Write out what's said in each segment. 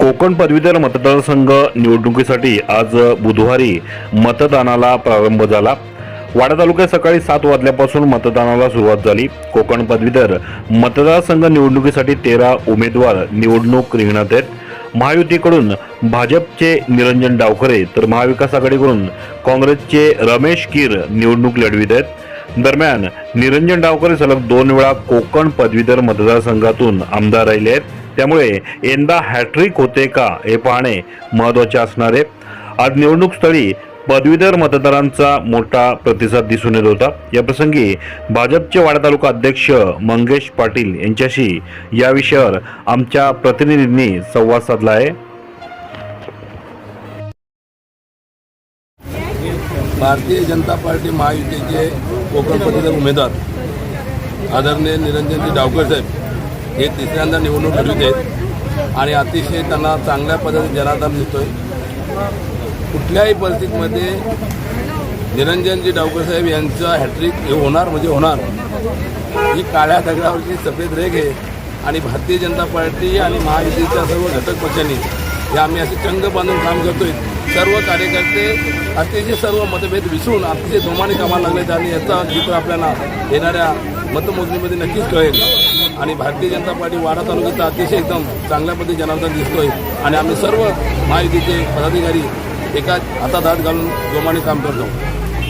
कोकण पदवीधर मतदारसंघ निवडणुकीसाठी आज बुधवारी मतदानाला प्रारंभ झाला. वाडा तालुक्यात सकाळी सात वाजल्यापासून मतदानाला सुरुवात झाली. कोकण पदवीधर मतदारसंघ निवडणुकीसाठी तेरा उमेदवार निवडणूक रिंगणात आहेत. महायुतीकडून भाजपचे निरंजन डावखरे तर महाविकास आघाडीकडून काँग्रेसचे रमेश कीर निवडणूक लढवित आहेत. दरम्यान निरंजन डावखरे सलग दोन वेळा कोकण पदवीधर मतदारसंघातून आमदार राहिले आहेत. त्यामुळे यंदा हॅट्रिक होते का हे पाहणे महत्त्वाचे असणार आहे. आज निवडणूक स्थळी पदवीधर मतदारांचा मोठा प्रतिसाद दिसून येत होता. याप्रसंगी भाजपचे वाडा तालुका अध्यक्ष मंगेश पाटील यांच्याशी या विषयावर आमच्या प्रतिनिधींनी संवाद साधला आहे. भारतीय जनता पार्टी महायुतीचे कोकण पदवीधर उमेदवार आदरणीय निरंजनजी डावकर साहेब हे तिसऱ्यांदा निवडणूक लढवित आहेत आणि अतिशय त्यांना चांगल्या पद्धतीने जनाधार मिळतोय कुठल्याही परिस्थितीमध्ये निरंजनजी डावकरसाहेब यांचा हॅट्रिक हे होणार म्हणजे होणार. ही काळ्या दगडावरची सफेद रेघ आहे. आणि भारतीय जनता पार्टी आणि महायुतीच्या सर्व घटक पक्षांनी हे आम्ही असे चंग बांधून काम करतोय. सर्व कार्यकर्ते अतिशय सर्व मतभेद विसरून अतिशय जोमाने कामाला लागलेत आणि याचा चित्र आपल्याला येणाऱ्या मतमोजणीमध्ये नक्कीच कळेल. आणि भारतीय जनता पार्टी वाडा तालुक्याचा अतिशय एकदम चांगल्या पद्धती जनार्दन दिसतोय. आणि आम्ही सर्व महायुतीचे पदाधिकारी एका हातात हात घालून जोमाने काम करतो.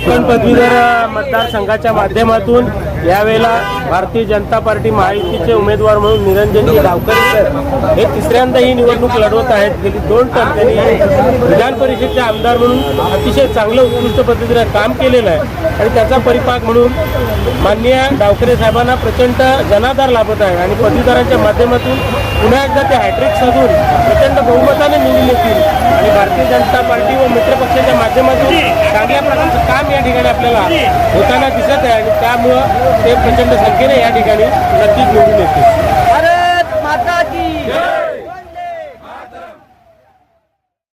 पण पदवीधर मतदारसंघाच्या माध्यमातून यावेळेला भारतीय जनता पार्टी महायुतीचे उमेदवार म्हणून निरंजनजी डावकर सर. हे तिसऱ्यांदा ही निवडणूक लढवत आहेत. गेली दोन टर्म त्यांनी विधान परिषदेचे आमदार म्हणून अतिशय चांगलं उत्कृष्ट पद्धतीने काम केलेलं आहे. आणि त्याचा परिपाक म्हणून माननीय डावकरे साहेबांना प्रचंड जनाधार लाभत आहे. आणि पदवीधरांच्या माध्यमातून पुन्हा एकदा ते हॅट्रिक साधून प्रचंड बहुमताने निवडून येतील आणि भारतीय जनता पार्टी व मित्रपक्षाच्या माध्यमातून चांगल्या प्रकारचं काम या ठिकाणी आपल्याला होताना दिसत आहे आणि त्यामुळं ते प्रचंड संख्येने या ठिकाणी नक्कीच निवडून येतील.